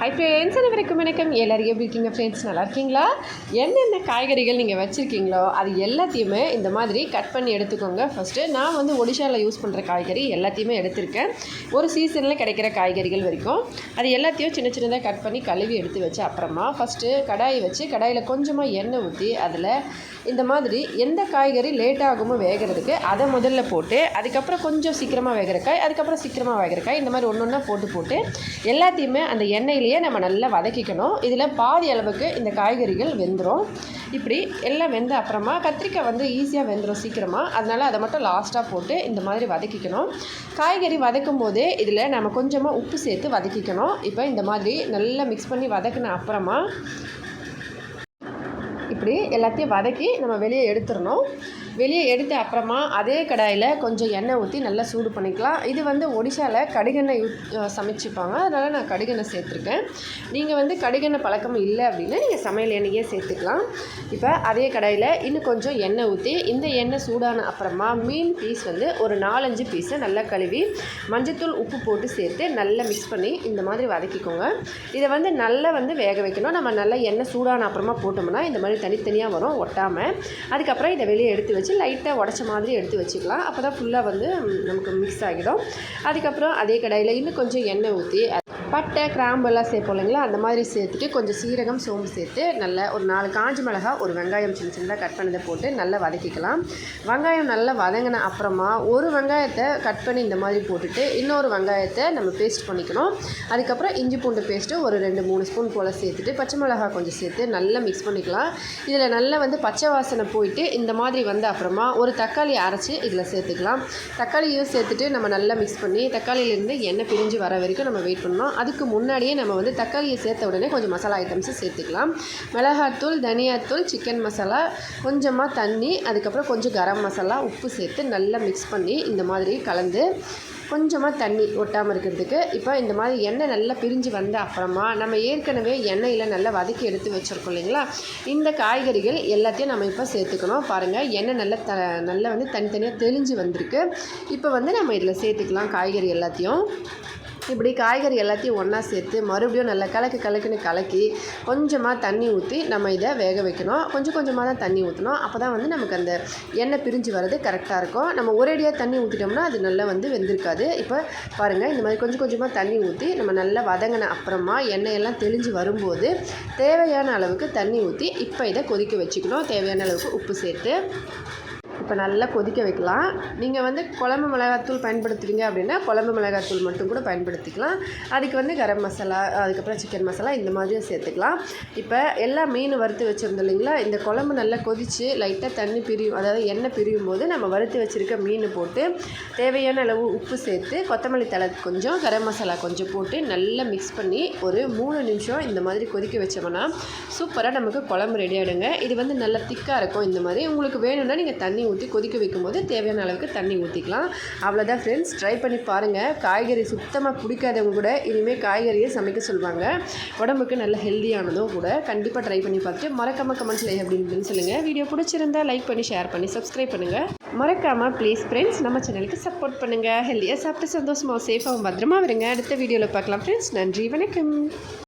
Hi friends அனைவருக்கும் வணக்கம். எல்லாரும் எப்படி இருக்கீங்க ஃப்ரெண்ட்ஸ் நல்லா இருக்கீங்களா? என்னென்ன காய்கறிகள் நீங்கள் வச்சுருக்கீங்களோ அது எல்லாத்தையுமே இந்த மாதிரி கட் பண்ணி எடுத்துக்கோங்க. ஃபஸ்ட்டு நான் வந்து ஒடிஷாவில் யூஸ் பண்ணுற காய்கறி எல்லாத்தையுமே எடுத்திருக்கேன். ஒரு சீசனில் கிடைக்கிற காய்கறிகள் வரைக்கும். அது எல்லாத்தையும் சின்ன சின்னதாக கட் பண்ணி கழுவி எடுத்து வச்சு அப்புறமா ஃபஸ்ட்டு கடாயை வச்சு கடாயில் கொஞ்சமாக எண்ணெய் ஊற்றி அதில் இந்த மாதிரி எந்த காய்கறி லேட் ஆகுமோ வேகிறதுக்கு அதை முதல்ல போட்டு அதுக்கப்புறம் கொஞ்சம் சீக்கிரமாக வேகிற காய் அதுக்கப்புறம் சீக்கிரமாக வேகிற காய் இந்த மாதிரி ஒன்று ஒன்றா போட்டு போட்டு எல்லாத்தையுமே அந்த எண்ணெய் எண்ணெயிலேயே நம்ம நல்லா வதக்கிக்கணும். இதில் பாதி அளவுக்கு இந்த காய்கறிகள் வெந்துடும் இப்படி எல்லாம் வெந்த அப்புறமா கத்திரிக்காய் வந்து ஈஸியாக வெந்துடும் சீக்கிரமாக அதனால் அதை மட்டும் லாஸ்ட்டாக போட்டு இந்த மாதிரி வதக்கிக்கணும். காய்கறி வதக்கும் போதே இதில் நம்ம கொஞ்சமாக உப்பு சேர்த்து வதக்கிக்கணும். இப்போ இந்த மாதிரி நல்லா மிக்ஸ் பண்ணி வதக்கின அப்புறமா இப்படி எல்லாத்தையும் வதக்கி நம்ம வெளியே எடுத்துடணும். வெளியே எடுத்த அப்புறமா அதே கடாயில் கொஞ்சம் எண்ணெய் ஊற்றி நல்லா சூடு பண்ணிக்கலாம். இது வந்து ஒடிசாவில் கடுகெண்ணெய் யூ சமைச்சிப்பாங்க. அதனால் நான் கடுகெண்ணெய் சேர்த்துருக்கேன். நீங்கள் வந்து கடுகெண்ணெய் பழக்கம் இல்லை அப்படின்னா நீங்கள் சமையல் எண்ணெயே சேர்த்துக்கலாம். இப்போ அதே கடாயில் இன்னும் கொஞ்சம் எண்ணெய் ஊற்றி இந்த எண்ணெய் சூடான அப்புறமா மீன் பீஸ் வந்து ஒரு நாலஞ்சு பீஸை நல்லா கழுவி மஞ்சத்தூள் உப்பு போட்டு சேர்த்து நல்லா மிக்ஸ் பண்ணி இந்த மாதிரி வதக்கிக்கோங்க. இதை வந்து நல்லா வந்து வேக வைக்கணும். நம்ம நல்லா எண்ணெய் சூடான அப்புறமா போட்டோம்னா இந்த மாதிரி தனித்தனியாக வரும் ஒட்டாமல் அதுக்கப்புறம் இதை வெளியே எடுத்து வச்சு லைட்டாக உடச்ச மாதிரி எடுத்து வச்சுக்கலாம். அப்போ தான் ஃபுல்லாக வந்து நமக்கு மிக்ஸ் ஆகிடும். அதுக்கப்புறம் அதே கடாயில் இன்னும் கொஞ்சம் எண்ணெய் ஊற்றி பட்டை கிராம்பு எல்லாம் சேர்ப்போம் இல்லைங்களா? அந்த மாதிரி சேர்த்துட்டு கொஞ்சம் சீரகம் சோம்பு சேர்த்து நல்லா ஒரு நாலு காஞ்சி மிளகா ஒரு வெங்காயம் சின்ன சின்னதாக கட் பண்ணதை போட்டு நல்லா வதக்கிக்கலாம். வெங்காயம் நல்லா வதங்கின அப்புறமா ஒரு வெங்காயத்தை கட் பண்ணி இந்த மாதிரி போட்டுட்டு இன்னொரு வெங்காயத்தை நம்ம பேஸ்ட் பண்ணிக்கணும். அதுக்கப்புறம் இஞ்சி பூண்டு பேஸ்ட்டு ஒரு ரெண்டு மூணு ஸ்பூன் போல் சேர்த்துட்டு பச்சை மிளகா கொஞ்சம் சேர்த்து நல்லா மிக்ஸ் பண்ணிக்கலாம். இதில் நல்லா வந்து பச்சை வாசனை போயிட்டு இந்த மாதிரி வந்த அப்புறமா ஒரு தக்காளி அரைச்சி இதில் சேர்த்துக்கலாம். தக்காளியும் சேர்த்துட்டு நம்ம நல்லா மிக்ஸ் பண்ணி தக்காளியிலேருந்து எண்ணெய் பிரிஞ்சு வர வரைக்கும் நம்ம வெயிட் பண்ணணும். அதுக்கு முன்னாடியே நம்ம வந்து தக்காளியை சேர்த்த உடனே கொஞ்சம் மசாலா ஐட்டம்ஸை சேர்த்துக்கலாம். மிளகாத்தூள் தனியாத்தூள் சிக்கன் மசாலா கொஞ்சமாக தண்ணி அதுக்கப்புறம் கொஞ்சம் கரம் மசாலா உப்பு சேர்த்து நல்லா மிக்ஸ் பண்ணி இந்த மாதிரி கலந்து கொஞ்சமாக தண்ணி ஒட்டாமல் இருக்கிறதுக்கு இப்போ இந்த மாதிரி எண்ணெய் நல்லா பிரிஞ்சு வந்த அப்புறமா நம்ம ஏற்கனவே எண்ணெயில் நல்லா வதக்கி எடுத்து வச்சுருக்கோம் இல்லைங்களா? இந்த காய்கறிகள் எல்லாத்தையும் நம்ம இப்போ சேர்த்துக்கணும். பாருங்கள் எண்ணெய் நல்லா த நல்லா வந்து தனித்தனியாக தெளிஞ்சு வந்திருக்கு. இப்போ வந்து நம்ம இதில் சேர்த்துக்கலாம் காய்கறி எல்லாத்தையும். இப்படி காய்கறி எல்லாத்தையும் ஒன்றா சேர்த்து மறுபடியும் நல்லா கலக்கு கலக்குன்னு கலக்கி கொஞ்சமாக தண்ணி ஊற்றி நம்ம இதை வேக வைக்கணும். கொஞ்சம் கொஞ்சமாக தான் தண்ணி ஊற்றணும் அப்போ தான் வந்து நமக்கு அந்த எண்ணெய் பிரிஞ்சு வர்றது கரெக்டாக இருக்கும். நம்ம ஒரேடியாக தண்ணி ஊற்றிட்டோம்னா அது நல்லா வந்து வெந்திருக்காது. இப்போ பாருங்கள் இந்த மாதிரி கொஞ்சம் கொஞ்சமாக தண்ணி ஊற்றி நம்ம நல்லா வதங்கின அப்புறமா எண்ணெயெல்லாம் தெளிஞ்சு வரும்போது தேவையான அளவுக்கு தண்ணி ஊற்றி இப்போ இதை கொதிக்க வச்சுக்கணும். தேவையான அளவுக்கு உப்பு சேர்த்து. இப்போ நல்லா கொதிக்க வைக்கலாம். நீங்கள் வந்து குழம்பு மிளகாத்தூள் பயன்படுத்துவீங்க அப்படின்னா குழம்பு மிளகாத்தூள் மட்டும் கூட பயன்படுத்திக்கலாம். அதுக்கு வந்து கரம் மசாலா அதுக்கப்புறம் சிக்கன் மசாலா இந்த மாதிரியும் சேர்த்துக்கலாம். இப்போ எல்லா மீன் வறுத்து வச்சுருந்தோம் இல்லைங்களா? இந்த குழம்பு நல்லா கொதித்து லைட்டாக தண்ணி பிரியும் அதாவது எண்ணெய் பிரியும் போது நம்ம வறுத்து வச்சுருக்க மீன் போட்டு தேவையான அளவு உப்பு சேர்த்து கொத்தமல்லி தழை கொஞ்சம் கரம் மசாலா கொஞ்சம் போட்டு நல்லா மிக்ஸ் பண்ணி ஒரு மூணு நிமிஷம் இந்த மாதிரி கொதிக்க வச்சோம்னா சூப்பராக நமக்கு குழம்பு ரெடி ஆகிடுங்க இது வந்து நல்லா திக்காக இருக்கும் இந்த மாதிரி. உங்களுக்கு வேணும்னா நீங்கள் தண்ணி ஊற்றி கொதிக்க வைக்கும்போது தேவையான அளவுக்கு தண்ணி ஊற்றிக்கலாம் அவ்வளோதான் ஃப்ரெண்ட்ஸ் ட்ரை பண்ணி பாருங்கள் காய்கறி சுத்தமாக பிடிக்காதவங்க கூட இனிமேல் காய்கறியை சமைக்க சொல்லுவாங்க உடம்புக்கு நல்ல ஹெல்த்தியானதும் கூட. கண்டிப்பாக ட்ரை பண்ணி பார்த்துட்டு மறக்காம கமெண்ட்ஸில் அப்படின்னு சொல்லுங்கள் வீடியோ பிடிச்சிருந்தா லைக் பண்ணி ஷேர் பண்ணி சப்ஸ்கிரைப் பண்ணுங்கள் மறக்காமல் ப்ளீஸ் ஃப்ரெண்ட்ஸ் நம்ம சேனலுக்கு சப்போர்ட் பண்ணுங்கள் ஹெல்த்தியாக சாப்பிட்டு சந்தோஷமாக சேஃபாகவும் பத்திரமா வருங்க அடுத்த வீடியோவில் பார்க்கலாம் ஃப்ரெண்ட்ஸ் நன்றி வணக்கம்.